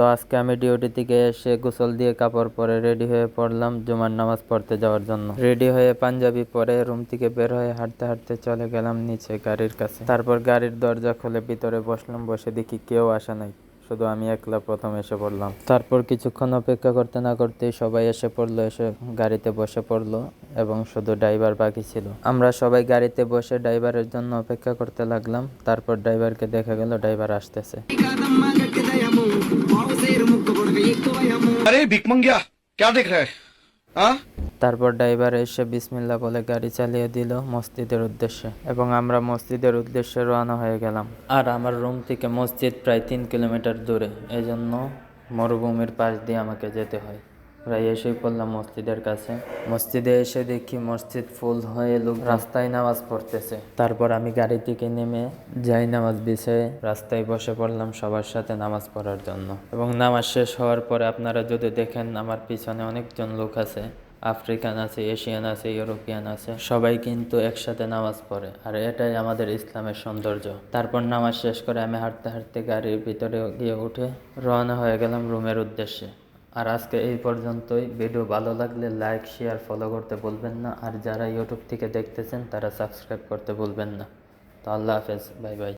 তো আজকে আমি ডিউটি থেকে এসে গোসল দিয়ে কাপড় পরে রেডি হয়ে পড়লাম জুমার নামাজ পড়তে যাওয়ার জন্য। রেডি হয়ে পাঞ্জাবি পরে রুম থেকে বের হয়ে হাঁটতে হাঁটতে চলে গেলাম নিচে গাড়ির কাছে। তারপর গাড়ির দরজা খুলে ভিতরে বসলাম, বসে দেখি কেউ আসে নাই। শুধু আমি একলা প্রথম এসে পড়লাম। তারপর কিছুক্ষণ অপেক্ষা করতে না করতেই সবাই এসে পড়ল, এসে গাড়িতে বসে পড়ল এবং শুধু ড্রাইভার বাকি ছিল। আমরা সবাই গাড়িতে বসে ড্রাইভারের জন্য অপেক্ষা করতে লাগলাম। তারপর ড্রাইভারকে দেখা গেল ড্রাইভার আসতেছে। আরে, ভিকমঙ্গিয়া, ক্যা দেখ রে? হ্যাঁ তারপর ড্রাইভার এসে বিসমিল্লা বলে গাড়ি চালিয়ে দিল মসজিদের উদ্দেশ্যে এবং আমরা মসজিদের উদ্দেশ্যে রওনা হয়ে গেলাম। আর আমার রুম থেকে মসজিদ প্রায় তিন কিলোমিটার দূরে, এজন্য মরুভূমির পাশ দিয়ে আমাকে যেতে হয়। প্রায় এসেই পড়লাম মসজিদের কাছে। মসজিদে এসে দেখি মসজিদ ফুল হয়ে লোক রাস্তায় নামাজ পড়তেছে। তারপর আমি গাড়ি থেকে নেমে যাই নামাজ বিছে, রাস্তায় বসে পড়লাম সবার সাথে নামাজ পড়ার জন্য। এবং নামাজ শেষ হওয়ার পরে আপনারা যদি দেখেন আমার পিছনে অনেকজন লোক আছে, আফ্রিকান আছে, এশিয়ান আছে, ইউরোপিয়ান আছে, সবাই কিন্তু একসাথে নামাজ পড়ে। আর এটাই আমাদের ইসলামের সৌন্দর্য। তারপর নামাজ শেষ করে আমি হাঁটতে হাঁটতে গাড়ির ভিতরে গিয়ে উঠে রওনা হয়ে গেলাম রুমের উদ্দেশ্যে। আর আজকে এই পর্যন্তই। ভিডিও ভালো লাগলে লাইক শেয়ার ফলো করতে বলবেন না। আর যারা ইউটিউব থেকে দেখতেছেন, তারা সাবস্ক্রাইব করতে বলবেন না। তো আল্লাহ হাফেজ। Bye bye.